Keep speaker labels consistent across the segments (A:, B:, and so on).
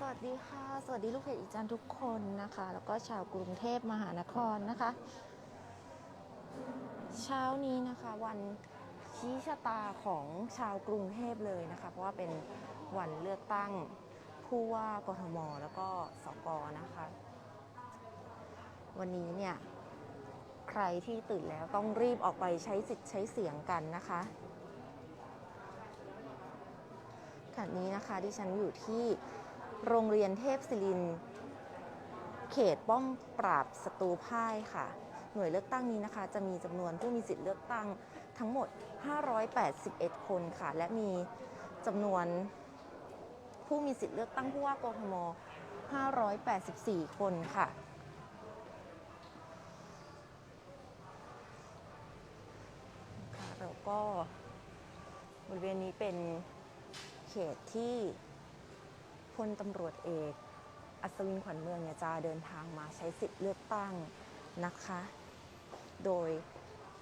A: สวัสดีค่ะ สวัสดีลูกเพจอีจันทุกคนนะคะ แล้วก็ชาวกรุงเทพมหานครนะคะ เช้านี้นะคะวันชี้ชะตาของชาวกรุงเทพเลยนะคะ เพราะว่าเป็นวันเลือกตั้งผู้ว่ากทมแล้วก็สกนะคะ วันนี้เนี่ยใครที่ตื่นแล้วต้องรีบออกไปใช้สิทธิ์ใช้เสียงกันนะคะขณะนี้นะคะที่ฉันอยู่ที่ โรงเรียนเทพศิริน เขตป้อมปราบศัตรูพ่ายค่ะ หน่วยเลือกตั้งนี้นะคะ จะมีจำนวนผู้มีสิทธิ์เลือกตั้งทั้งหมด 581 คนค่ะ และมีจำนวนผู้มีสิทธิ์เลือกตั้งผู้ว่ากทม 584 คนค่ะค่ะแล้วก็บริเวณนี้เป็นเขตที่ พลตำรวจเอก อัศวินขวัญเมืองเนี่ยจะเดินทางมาใช้สิทธิ์เลือกตั้งนะคะ โดย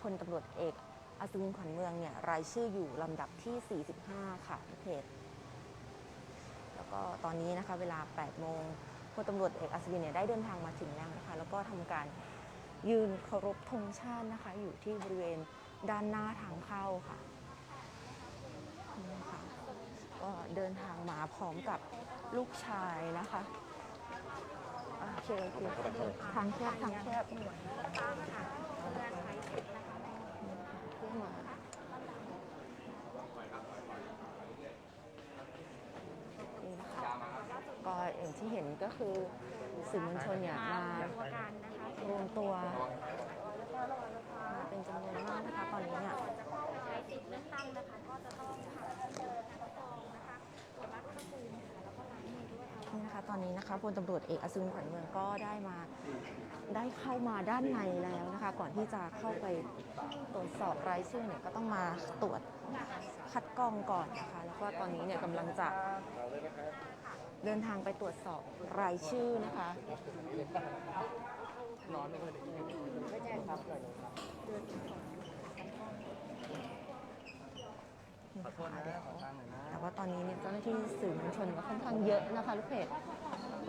A: พลตำรวจเอกอัศวินขวัญเมืองเนี่ยรายชื่ออยู่ลำดับที่ 45 ค่ะเขตแล้วก็ตอนนี้นะคะเวลา 8 โมงพลตำรวจเอกอัศวินเนี่ยได้เดินทางมาถึงแล้วนะคะ แล้วก็ทำการยืนเคารพธงชาตินะคะ อยู่ที่บริเวณด้านหน้าทางเข้าค่ะนี่ค่ะ ก็เดินทางมาพร้อมกับลูกชายนะคะโอเคโอเคทางแคบทางแคบนี่มานี่นะคะก็อย่างที่เห็นก็คือสื่อมวลชนเนี่ยมารวมตัวเป็นจำนวนมากนะคะตอนนี้เนี่ย
B: ใช้สิทธิ์เลือกตั้งนะคะก็จะต้องผ่านเจอคัดกรองนะคะตร วัดอุณหภูมิค่ะแล้วก็ล้างมือด้วยค่ะ
A: นี่นะคะตอนนี้นะคะพลตำรวจเอกอัศวินขวัญเมืองก็ได้มาได้เข้ามาด้านในแล้วนะคะ ก่อนที่จะเข้าไปตรวจสอบรายชื่อเนี่ยก็ต้องมาตรวจคัดกรองก่อนนะคะ แล้วก็ตอนนี้เนี่ยกำลังจะเดินทางไปตรวจสอบรายชื่อนะคะนี่ค่ะเดี๋ยวแต่ว่าตอนนี้เนี่ยเจ้าหน้าที่สื่อมวลชนก็ค่อนข้างเยอะนะคะลูกเพจ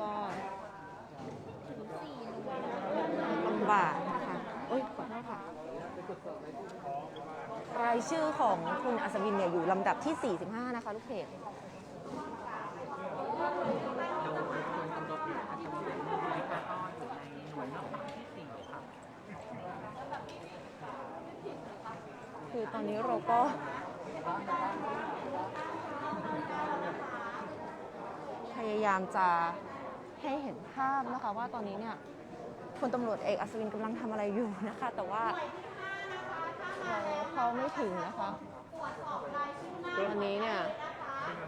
A: ก็ลำบากนะคะโอ้ยขอโทษค่ะ รายชื่อของคุณอัศวินเนี่ยอยู่ลำดับที่ 45 นะคะ ลูกเพจ
C: โดยคนตำรวจเอกอัศวินบุริกาต้อนอยู่ในหน่วยเลือกตั้งที่สี่ครับ
A: คือตอนนี้เราก็ พยายามจะให้เห็นภาพนะคะว่าตอนนี้เนี่ยพลตำรวจเอกอัศวินกำลังทำอะไรอยู่นะคะ แต่ว่าเราเข้าไม่ถึงนะคะตอนนี้เนี่ย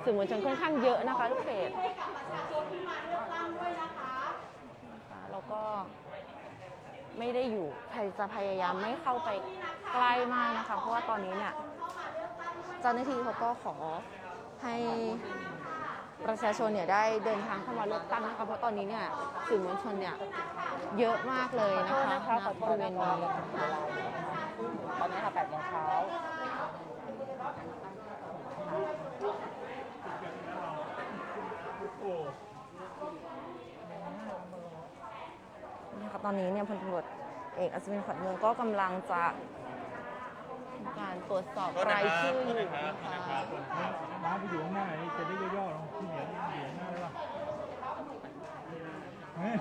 A: สื่อมวลชนค่อนข้างเยอะนะคะลูกเพจแล้วก็ไม่ได้อยู่จะพยายามไม่เข้าไปใกล้มากนะคะ เพราะว่าตอนนี้เนี่ย เจ้าหน้าที่เขาก็ขอให้ประชาชนเนี่ยได้เดินทางเข้ามาเลือกตั้งนะคะเพราะตอนนี้เนี่ยสื่อมวลชนเนี่ยเยอะมากเลยนะคะณบริเวณนี้
C: ตอนนี้ค่ะ8โมงเช้า
A: นะคะตอนนี้เนี่ยพลตำรวจเอกอัศวินขวัญเมืองก็กำลังจะทำการ ตรวจสอบรายชื่ออยู่นะคะ
D: น้ำไปอยู่ข้างหน้านี่จะได้ย่อๆลงที่เหนียวอยู่ข้างหน้าได้ป่ะเฮ้ย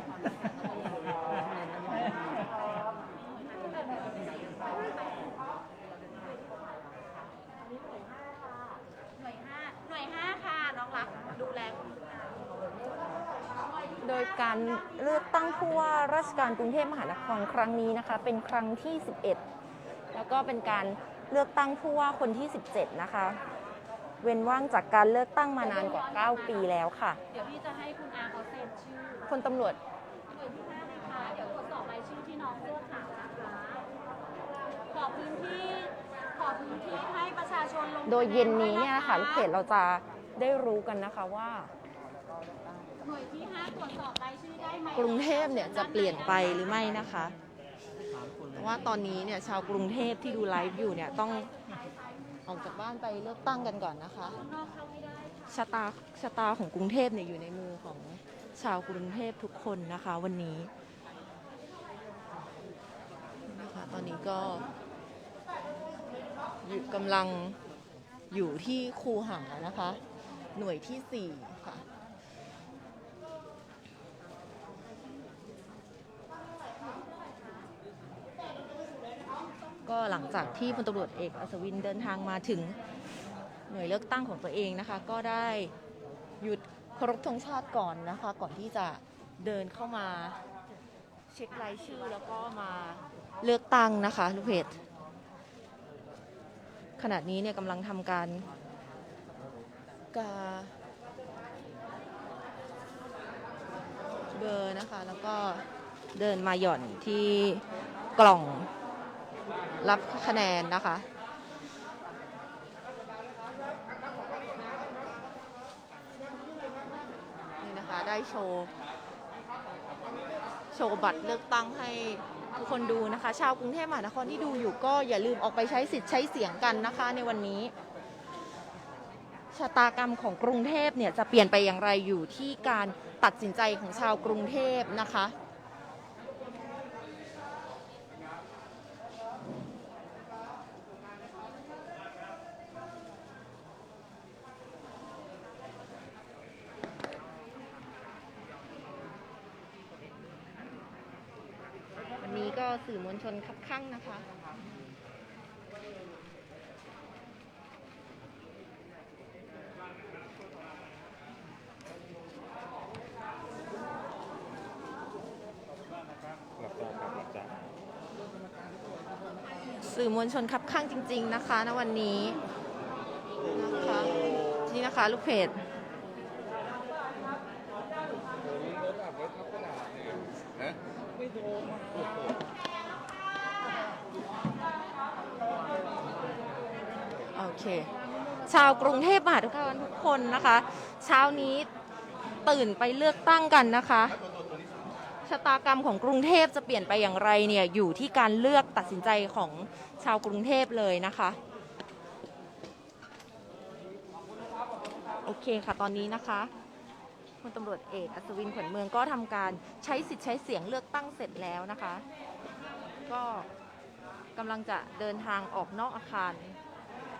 B: หน่วยห้าหน่วยห้าค่ะน้องรักดูแลคุณอา
A: โดยการเลือกตั้งผู้ว่าราชการกรุงเทพมหานครครั้งนี้นะคะ เป็นครั้งที่ 11 แล้วก็เป็นการ เลือกตั้งผู้ว่าคนที่ 17 นะคะ เว้นว่างจากการเลือกตั้งมานานกว่า 9 ปีแล้วค่ะ
B: เดี๋ยวพี่จะให้คุณอาเขาเซ็นชื่อ
A: พลตำรวจ
B: หน่วยที่ห้านะคะ เดี๋ยวตรวจสอบรายชื่อที่น้องเสื้อขาวนะคะขอพื้นที่ขอพื้นที่ให้ประชาชนลง
A: โดยเย็นนี้เนี่ย
B: คะ
A: ค่ะลูกเพจเราจะได้รู้กันนะคะว่า
B: หน่วยที่ห้าตรวจสอบรายชื่อได้ไหม
A: กรุงเทพเนี่ยจะเปลี่ยนไปหรือไม่นะคะเพราะ ว่าตอนนี้เนี่ยชาวกรุงเทพที่ดูไลฟ์อยู่เนี่ยต้องออกจากบ้านไปเลือกตั้งกันก่อนนะคะชะตาชะตาของกรุงเทพเนี่ยอยู่ในมือของชาวกรุงเทพทุกคนนะคะวันนี้นะคะตอนนี้ก็อยู่กำลังอยู่ที่คูหานะคะ หน่วยที่ 4 ค่ะ หลังจากที่พลตำรวจเอกอัศวินเดินทางมาถึงหน่วยเลือกตั้งของตัวเองนะคะ ก็ได้หยุดเคารพธงชาติก่อนนะคะ ก่อนที่จะเดินเข้ามาเช็ครายชื่อแล้วก็มาเลือกตั้งนะคะลูกเพจขณะนี้เนี่ยกำลังทำการกาเบอร์นะคะ แล้วก็เดินมาหย่อนที่กล่อง รับคะแนนนะคะ นี่นะคะได้โชว์ โชว์บัตรเลือกตั้งให้ทุกคนดูนะคะ ชาวกรุงเทพมหานครที่ดูอยู่ก็อย่าลืมออกไปใช้สิทธิ์ใช้เสียงกันนะคะในวันนี้ชะตากรรมของกรุงเทพเนี่ยจะเปลี่ยนไปอย่างไรอยู่ที่การตัดสินใจของชาวกรุงเทพนะคะ วันนี้ก็ สื่อมวลชนคับข้างนะคะสื่อมวลชนคับข้างจริง ๆ นะคะณวันนี้นะคะนี่นะคะลูกเพจโอ เคชาวกรุงเทพมหานครทุกคนนะคะ เช้านี้ตื่นไปเลือกตั้งกันนะคะ ชะตากรรมของกรุงเทพจะเปลี่ยนไปอย่างไรเนี่ยอยู่ที่การเลือกตัดสินใจของชาวกรุงเทพเลยนะคะโอเคค่ะตอนนี้นะคะพลตำรวจเอกอัศวินขวัญเมืองก็ทำการใช้สิทธิ์ใช้เสียงเลือกตั้งเสร็จแล้วนะคะ ก็กำลังจะเดินทางออกนอกอาคาร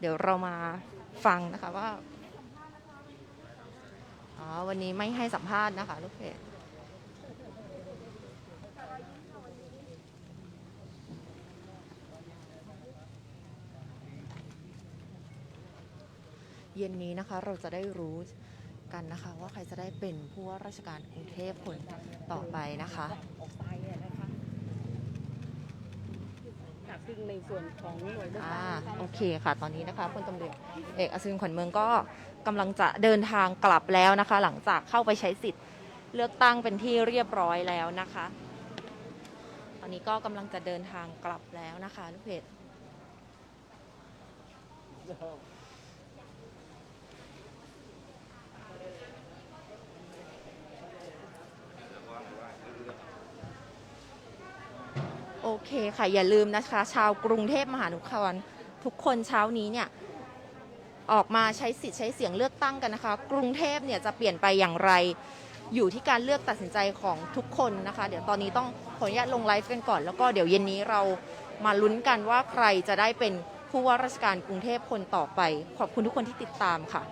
A: เดี๋ยวเรามาฟังนะคะว่าอ๋อวันนี้ไม่ให้สัมภาษณ์นะคะ ลูกเพจเย็นนี้นะคะเราจะได้รู้กันนะคะ ว่าใครจะได้เป็นผู้ว่าราชการกรุงเทพคนต่อไปนะคะ
E: ออกไปอะนะคะค่ะ ซึ่งในส่วนของหน่วยเลือก
A: อ่า
E: ตั้ง
A: โอเคค่ะ ตอนนี้นะคะพลตำรวจเอกอัศวินขวัญเมืองก็กำลังจะเดินทางกลับแล้วนะคะ หลังจากเข้าไปใช้สิทธิ์เลือกตั้งเป็นที่เรียบร้อยแล้วนะคะ ตอนนี้ก็กำลังจะเดินทางกลับแล้วนะคะลูกเพจโเคค่ะ อย่าลืมนะคะ ชาวกรุงเทพมหานครทุกคนเช้านี้เนี่ยออกมาใช้สิทธิ์ใช้เสียงเลือกตั้งกันนะคะ กรุงเทพเนี่ยจะเปลี่ยนไปอย่างไร อยู่ที่การเลือกตัดสินใจของทุกคนนะคะ เดี๋ยวตอนนี้ต้องขออนุญาตลงไลฟ์กันก่อน แล้วก็เดี๋ยวเย็นนี้เรามาลุ้นกันว่าใครจะได้เป็นผู้ว่าราชการกรุงเทพคนต่อไป ขอบคุณทุกคนที่ติดตามค่ะ